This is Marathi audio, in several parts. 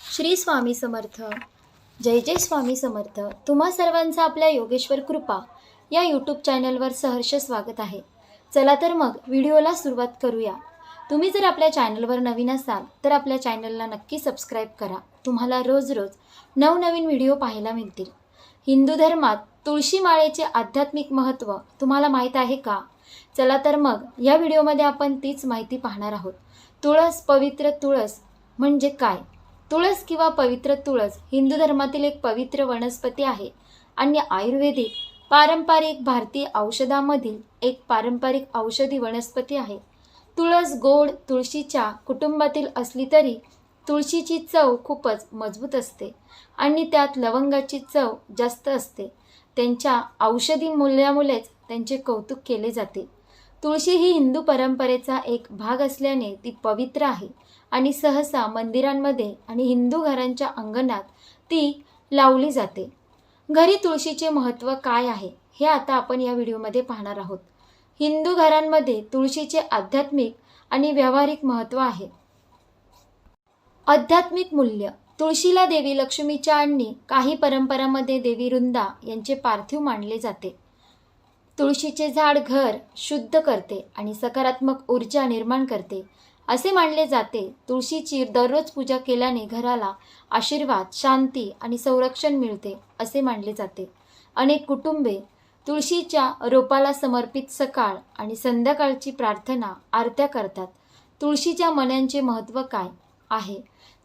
श्री स्वामी समर्थ. जय जय स्वामी समर्थ. तुम्हा सर्वांचं आपल्या योगेश्वर कृपा या यूट्यूब चॅनलवर सहर्ष स्वागत आहे. चला तर मग व्हिडिओला सुरुवात करूया. तुम्ही जर आपल्या चॅनलवर नवीन असाल तर आपल्या चॅनलला नक्की सबस्क्राईब करा. तुम्हाला रोज रोज नवनवीन व्हिडिओ पाहायला मिळतील. हिंदू धर्मात तुळशी माळेचे आध्यात्मिक महत्त्व तुम्हाला माहीत आहे का? चला तर मग या व्हिडिओमध्ये आपण तीच माहिती पाहणार आहोत. तुळस पवित्र तुळस म्हणजे काय? तुळस किंवा पवित्र तुळस हिंदू धर्मातील एक पवित्र वनस्पती आहे. आणि आयुर्वेदिक पारंपरिक भारतीय औषधामधील एक पारंपरिक औषधी वनस्पती आहे. तुळस गोड तुळशीच्या कुटुंबातील असली तरी तुळशीची चव खूपच मजबूत असते आणि त्यात लवंगाची चव जास्त असते. त्यांच्या औषधी मूल्यामुळेच त्यांचे कौतुक केले जाते. तुळशी ही हिंदू परंपरेचा एक भाग असल्याने ती पवित्र आहे. आणि सहसा मंदिरांमध्ये आणि हिंदू घरांच्या अंगणात ती लावली जाते. घरी तुळशीचे महत्त्व काय आहे हे आता आपण या व्हिडिओमध्ये पाहणार आहोत. हिंदू घरांमध्ये तुळशीचे आध्यात्मिक आणि व्यावहारिक महत्त्व आहे. आध्यात्मिक मूल्य. तुळशीला देवी लक्ष्मीच्या आणि काही परंपरांमध्ये देवी वृंदा यांचे पार्थिव मानले जाते. तुळशीचे झाड घर शुद्ध करते आणि सकारात्मक ऊर्जा निर्माण करते. असे मानले जाते. तुळशीची दररोज पूजा केल्याने घराला आशीर्वाद शांती आणि संरक्षण मिळते असे मानले जाते. अनेक कुटुंबे तुळशीच्या रोपाला समर्पित सकाळ आणि संध्याकाळची प्रार्थना आरत्या करतात. तुळशीच्या मण्यांचे महत्त्व काय आहे?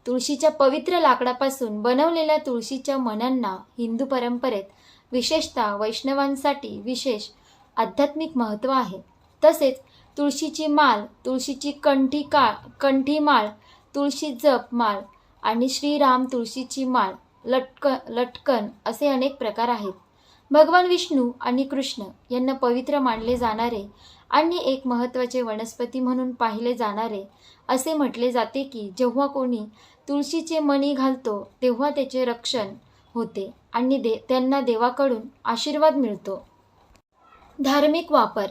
तुळशीच्या पवित्र लाकडापासून बनवलेल्या तुळशीच्या मण्यांना हिंदू परंपरेत विशेषतः वैष्णवांसाठी विशेष आध्यात्मिक महत्त्व आहे. तसेच तुळशीची माळ तुळशीची कंठी का कंठी माळ तुळशी जप माळ आणि श्रीराम तुळशीची माळ लटक लटकन असे अनेक प्रकार आहेत. भगवान विष्णू आणि कृष्ण यांना पवित्र मानले जाणारे आणि एक महत्त्वाचे वनस्पती म्हणून पाहिले जाणारे असे म्हटले जाते की जेव्हा कोणी तुळशीचे मणी घालतो तेव्हा त्याचे रक्षण होते आणि दे त्यांना देवाकडून आशीर्वाद मिळतो. धार्मिक वापर.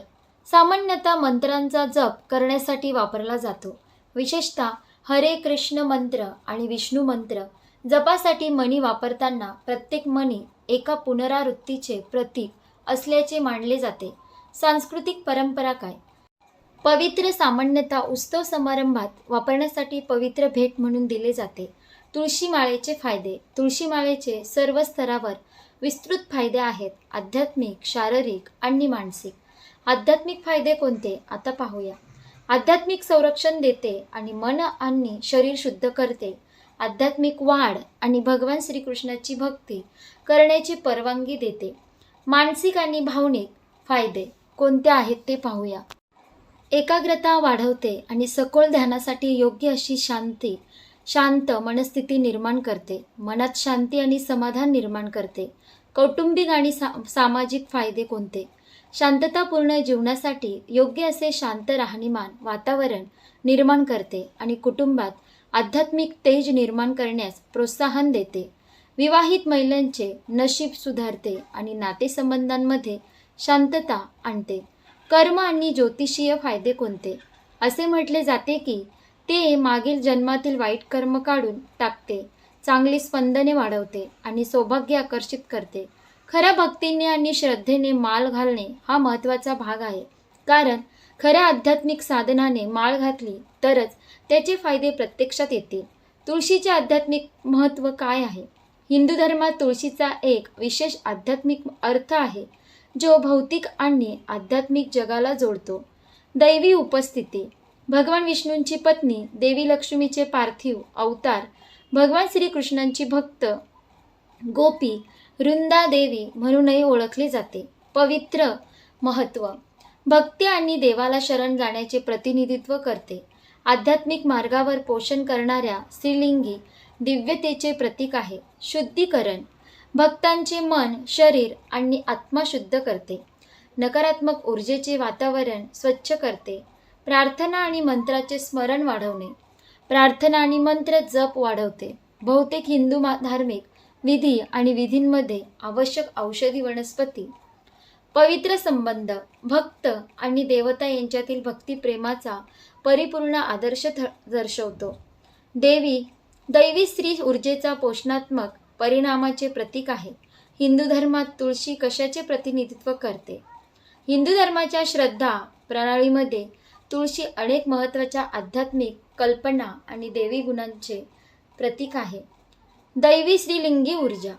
सामान्यतः मंत्रांचा जप करण्यासाठी वापरला जातो. विशेषतः हरे कृष्ण मंत्र आणि विष्णू मंत्र. जपासाठी मणी वापरताना प्रत्येक मणी एका पुनरावृत्तीचे प्रतीक असल्याचे मानले जाते. सांस्कृतिक परंपरा काय? पवित्र सामान्यतः उत्सव समारंभात वापरण्यासाठी पवित्र भेट म्हणून दिले जाते. तुळशी माळेचे फायदे. तुळशी माळेचे सर्व स्तरावर विस्तृत फायदे आहेत. आध्यात्मिक शारीरिक आणि मानसिक. आध्यात्मिक फायदे कोणते? आता पाहूया. आध्यात्मिक संरक्षण देते आणि मन आणि शरीर शुद्ध करते. आध्यात्मिक वाढ आणि भगवान श्रीकृष्णाची भक्ती करण्याची परवानगी देते. मानसिक आणि भावनिक फायदे कोणते आहेत ते पाहूया. एकाग्रता वाढवते आणि सखोल ध्यानासाठी योग्य अशी शांती शांत मनस्थिती निर्माण करते. मनात शांती आणि समाधान निर्माण करते. कौटुंबिक आणि सा सामाजिक फायदे कोणते? शांततापूर्ण जीवनासाठी योग्य असे शांत राहणीमान वातावरण निर्माण करते आणि कुटुंबात आध्यात्मिक तेज निर्माण करण्यास प्रोत्साहन देते. विवाहित महिलांचे नशीब सुधारते आणि नातेसंबंधांमध्ये शांतता आणते. कर्म आणि ज्योतिषीय फायदे कोणते? असे म्हटले जाते की ते मागील जन्मातील वाईट कर्म काढून टाकते चांगली स्पंदने वाढवते आणि सौभाग्य आकर्षित करते. खऱ्या भक्तीने आणि श्रद्धेने माळ घालणे हा महत्त्वाचा भाग आहे. कारण खऱ्या आध्यात्मिक साधनाने माळ घातली तरच त्याचे फायदे प्रत्यक्षात येतील. तुळशीचे आध्यात्मिक महत्त्व काय आहे? हिंदू धर्मात तुळशीचा एक विशेष आध्यात्मिक अर्थ आहे जो भौतिक आणि आध्यात्मिक जगाला जोडतो. दैवी उपस्थिती भगवान विष्णूंची पत्नी देवी लक्ष्मीचे पार्थिव अवतार भगवान श्रीकृष्णांची भक्त गोपी वृंदा देवी म्हणूनही ओळखले जाते. पवित्र महत्त्व भक्ती आणि देवाला शरण जाण्याचे प्रतिनिधित्व करते. आध्यात्मिक मार्गावर पोषण करणाऱ्या श्रीलिंगी दिव्यतेचे प्रतीक आहे. शुद्धीकरण. भक्तांचे मन शरीर आणि आत्मा शुद्ध करते. नकारात्मक ऊर्जेचे वातावरण स्वच्छ करते. प्रार्थना आणि मंत्राचे स्मरण वाढवणे. प्रार्थना आणि मंत्र जप वाढवते. बहुतेक हिंदू धार्मिक विधी आणि विधींमध्ये आवश्यक औषधी वनस्पती पवित्र संबंध भक्त आणि देवता यांच्यातील भक्तिप्रेमाचा परिपूर्ण आदर्श थ दर्शवतो. देवी दैवी स्त्री ऊर्जेचा पोषणात्मक परिणामाचे प्रतीक आहे. हिंदू धर्मात तुळशी कशाचे प्रतिनिधित्व करते? हिंदू धर्माच्या श्रद्धा प्रणालीमध्ये तुळशी अनेक महत्त्वाच्या आध्यात्मिक कल्पना आणि देवी गुणांचे प्रतीक आहे. दैवी श्रीलिंगी ऊर्जा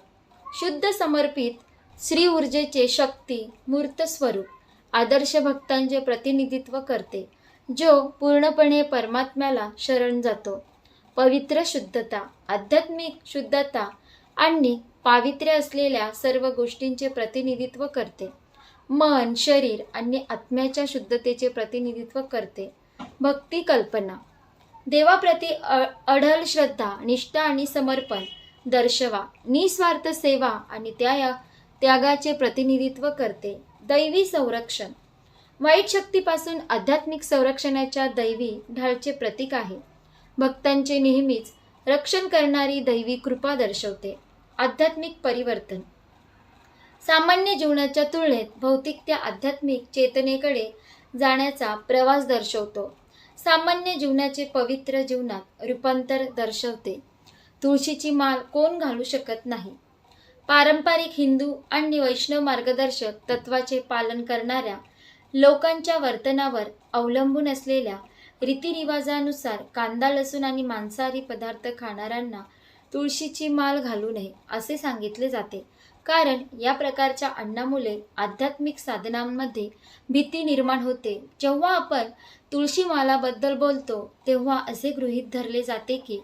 शुद्ध समर्पित श्री ऊर्जेचे शक्ती मूर्त स्वरूप आदर्श भक्तांचे प्रतिनिधित्व करते जो पूर्णपणे परमात्म्याला शरण जातो. पवित्र शुद्धता आध्यात्मिक शुद्धता आणि पावित्र्य असलेल्या सर्व गोष्टींचे प्रतिनिधित्व करते. मन शरीर आणि आत्म्याच्या शुद्धतेचे प्रतिनिधित्व करते. भक्ती कल्पना. देवाप्रती अ अढळ श्रद्धा निष्ठा आणि समर्पण. दर्शवा. निस्वार्थ सेवा आणि त्या त्यागाचे प्रतिनिधित्व करते. दैवी संरक्षण. वाईट शक्तीपासून आध्यात्मिक संरक्षणाच्या दैवी ढालचे प्रतीक आहे. भक्तांचे नेहमीच रक्षण करणारी दैवी कृपा दर्शवते. आध्यात्मिक परिवर्तन. सामान्य जीवनाच्या तुलनेत भौतिक त्या आध्यात्मिक चेतनेकडे जाण्याचा प्रवास दर्शवतो. सामान्य जीवनाचे पवित्र जीवनात रूपांतर दर्शवते. तुळशीची माळ कोण घालू शकत नाही? पारंपरिक हिंदू आणि वैष्णव मार्गदर्शक तत्वाचे पालन करणाऱ्या लोकांच्या वर्तनावर अवलंबून असलेल्या रीतिरिवाजानुसार कांदा लसूण आणि मांसाहारी पदार्थ खाणाऱ्यांना तुळशीची माळ घालू नये असे सांगितले जाते. कारण या प्रकारच्या अन्नामुळे आध्यात्मिक साधनांमध्ये भीती निर्माण होते. जेव्हा आपण तुळशी मालाबद्दल बोलतो तेव्हा असे गृहीत धरले जाते की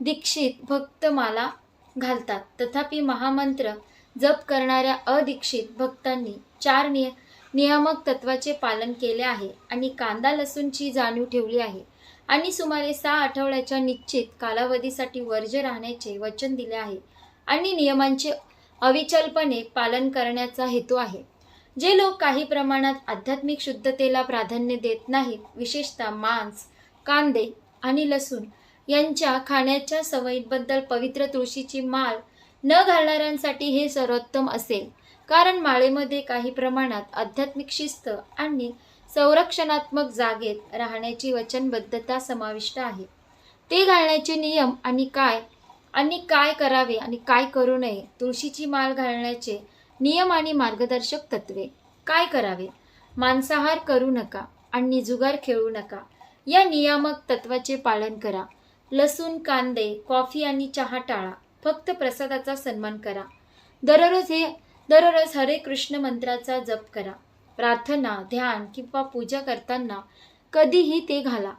दीक्षित भक्त माला घालतात. तथापि महामंत्र जप करणाऱ्या अदीक्षित भक्तांनी चार निय नियामक तत्वाचे पालन केले आहे आणि कांदा लसूणची जाणीव ठेवली आहे आणि सुमारे सहा आठवड्याच्या निश्चित कालावधीसाठी वर्ज्य राहण्याचे वचन दिले आहे आणि नियमांचे अविचलपणे पालन करण्याचा हेतू आहे. जे लोक काही प्रमाणात आध्यात्मिक शुद्धतेला प्राधान्य देत नाहीत विशेषतः मांस कांदे आणि लसूण यांच्या खाण्याच्या सवयींबद्दल पवित्र तुळशीची माळ न घालणाऱ्यांसाठी हे सर्वोत्तम असेल. कारण माळेमध्ये काही प्रमाणात आध्यात्मिक शिस्त आणि संरक्षणात्मक जागेत राहण्याची वचनबद्धता समाविष्ट आहे. ते घालण्याचे नियम आणि काय आणि काय करावे आणि काय करू नये तुळशीची माळ घालण्याचे नियम आणि मार्गदर्शक तत्वे. काय करावे? मांसाहार करू नका आणि जुगार खेळू नका. या नियामक तत्वाचे पालन करा. लसूण कांदे कॉफी आणि चहा टाळा. फक्त प्रसादाचा सन्मान करा. दररोज हे दररोज हरे कृष्ण मंत्राचा जप करा. प्रार्थना ध्यान किंवा पूजा करताना कधीही ते घाला.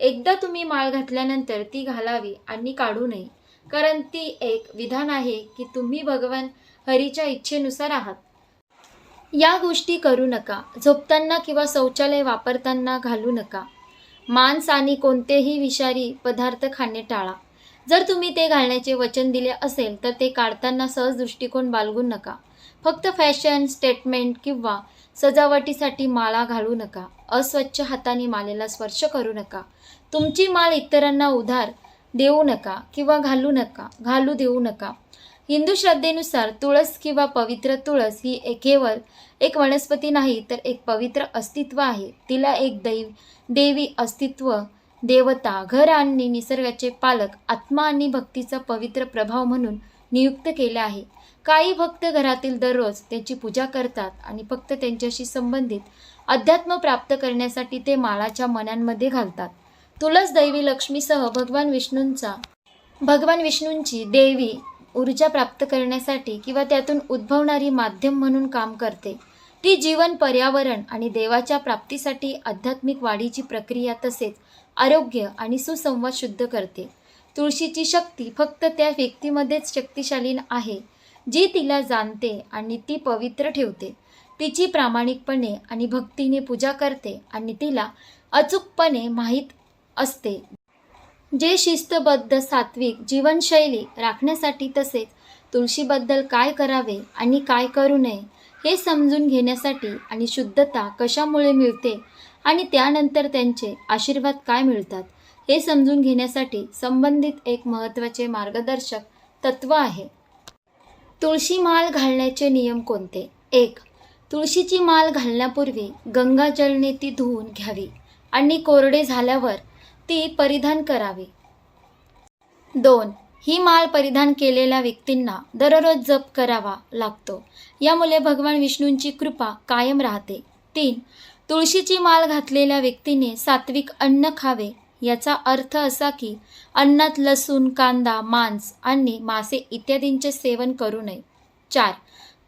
एकदा तुम्ही माळ घातल्यानंतर ती घालावी आणि काढू नये. कारण ती एक विधान आहे की तुम्ही भगवान हरीच्या इच्छेनुसार आहात. या गोष्टी करू नका झोपताना किंवा शौचालय वापरताना घालू नका. मांस आणि कोणतेही विषारी पदार्थ खाणे टाळा. जर तुम्ही ते घालण्याचे वचन दिले असेल तर ते काढताना सहज दृष्टिकोन बाळगू नका. फक्त फॅशन स्टेटमेंट किंवा सजावटीसाठी माळा घालू नका. अस्वच्छ हाताने मालेला स्पर्श करू नका. तुमची माळ इतरांना उधार देऊ नका किंवा घालू नका घालू देऊ नका. हिंदू श्रद्धेनुसार तुळस किंवा पवित्र तुळस ही एक केवळ एक वनस्पती नाही तर एक पवित्र अस्तित्व आहे. तिला एक दैव देवी अस्तित्व देवता घर आणि निसर्गाचे पालक आत्मा आणि भक्तीचा पवित्र प्रभाव म्हणून नियुक्त केले आहे. काही भक्त घरातील दररोज त्याची पूजा करतात आणि फक्त त्यांच्याशी संबंधित अध्यात्म प्राप्त करण्यासाठी ते माळाच्या मनांमध्ये घालतात. तुलस दैवी लक्ष्मीसह भगवान विष्णूंचा भगवान विष्णूंची देवी ऊर्जा प्राप्त करण्यासाठी किंवा त्यातून उद्भवणारी माध्यम म्हणून काम करते. ती जीवन पर्यावरण आणि देवाच्या प्राप्तीसाठी आध्यात्मिक वाढीची प्रक्रिया तसेच आरोग्य आणि सुसंवाद शुद्ध करते. तुळशीची शक्ती फक्त त्या व्यक्तीमध्येच शक्तिशाली आहे जी तिला जाणते आणि ती पवित्र ठेवते. तिची प्रामाणिकपणे आणि भक्तीने पूजा करते आणि तिला अचूकपणे माहीत असते. जे शिस्तबद्ध सात्विक जीवनशैली राखण्यासाठी तसेच तुळशीबद्दल काय करावे आणि काय करू नये हे समजून घेण्यासाठी आणि शुद्धता कशामुळे मिळते आणि त्यानंतर त्यांचे आशीर्वाद काय मिळतात हे समजून घेण्यासाठी संबंधित एक महत्त्वाचे मार्गदर्शक तत्व आहे. तुळशी माल घालण्याचे नियम कोणते? एक तुळशीची माल घालण्यापूर्वी गंगाजलने ती धुवून घ्यावी आणि कोरडे झाल्यावर ती परिधान करावी. दोन ही माळ परिधान केलेल्या व्यक्तींना दररोज जप करावा लागतो. यामुळे भगवान विष्णूंची कृपा कायम राहते. तीन तुळशीची माळ घातलेल्या व्यक्तीने सात्विक अन्न खावे. याचा अर्थ असा की अन्नात लसूण कांदा मांस आणि मासे इत्यादींचे सेवन करू नये. चार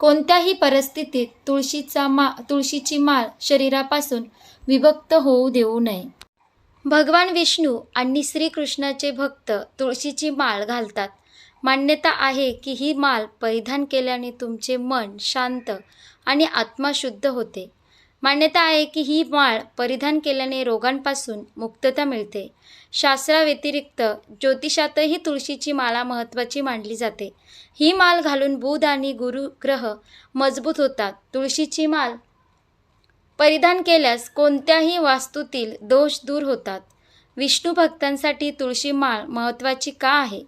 कोणत्याही परिस्थितीत तुळशीचा मा तुळशीची माळ शरीरापासून विभक्त होऊ देऊ नये. भगवान विष्णू आणि श्रीकृष्णाचे भक्त तुळशीची माळ घालतात. मान्यता आहे की ही माळ परिधान केल्याने तुमचे मन शांत आणि आत्मा शुद्ध होते. मान्यता आहे की ही माळ परिधान केल्याने रोगांपासून मुक्तता मिळते. शास्त्राव्यतिरिक्त ज्योतिषातही तुळशीची माळा महत्त्वाची मानली जाते. ही माळ घालून बुध आणि गुरुग्रह मजबूत होतात. तुळशीची माळ परिधान केल्यास कोणत्याही वास्तूतील दोष दूर होतात. विष्णू भक्तांसाठी तुळशी माळ महत्त्वाची का आहे?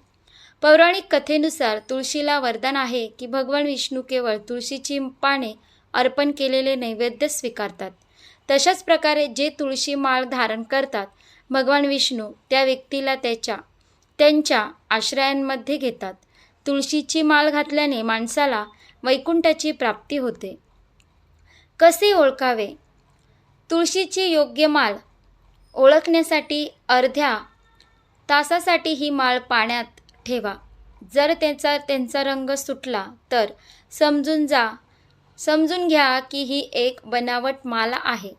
पौराणिक कथेनुसार तुळशीला वरदान आहे की भगवान विष्णू केवळ तुळशीची पाने अर्पण केलेले नैवेद्य स्वीकारतात. तशाच प्रकारे जे तुळशी माळ धारण करतात भगवान विष्णू त्या व्यक्तीला त्याच्या त्यांच्या आश्रयांमध्ये घेतात. तुळशीची माळ घातल्याने माणसाला वैकुंठाची प्राप्ती होते. कसे ओळखावे? तुळशीची योग्य माळ ओळखण्यासाठी अर्ध्या तासासाठी ही माळ पाण्यात ठेवा. जर त्याचा त्यांचा रंग सुटला तर समजून जा समजून घ्या की ही एक बनावट माला आहे.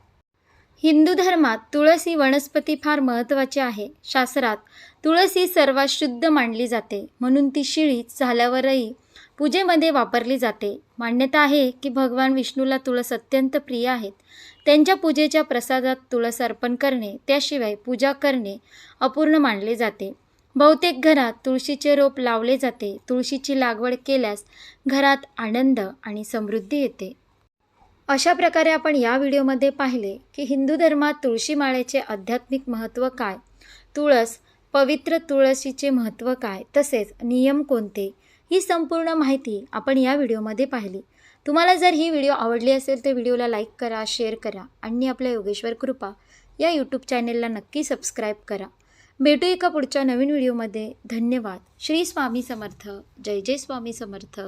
हिंदू धर्मात तुळस ही वनस्पती फार महत्त्वाची आहे. शास्त्रात तुळस ही सर्वात शुद्ध मानली जाते. म्हणून ती शिळीच झाल्यावरही पूजेमध्ये वापरली जाते. मान्यता आहे की भगवान विष्णूला तुळस अत्यंत प्रिय आहेत. त्यांच्या पूजेच्या प्रसादात तुळस अर्पण करणे त्याशिवाय पूजा करणे अपूर्ण मानले जाते. बहुतेक घरात तुळशीचे रोप लावले जाते. तुळशीची लागवड केल्यास घरात आनंद आणि समृद्धी येते. अशा प्रकारे आपण या व्हिडिओमध्ये पाहिले की हिंदू धर्मात तुळशी माळेचे आध्यात्मिक महत्त्व काय? तुळस पवित्र तुळशीचे महत्त्व काय? तसेच नियम कोणते? ही संपूर्ण माहिती आपण या व्हिडिओमध्ये पाहिली. तुम्हाला जर ही व्हिडिओ आवडली असेल तर व्हिडिओला लाईक करा शेअर करा आणि आपल्या योगेश्वर कृपा या यूट्यूब चॅनेलला नक्की सबस्क्राईब करा. भेटू एका पुढच्या नवीन व्हिडिओमध्ये. धन्यवाद. श्री स्वामी समर्थ. जय जय स्वामी समर्थ.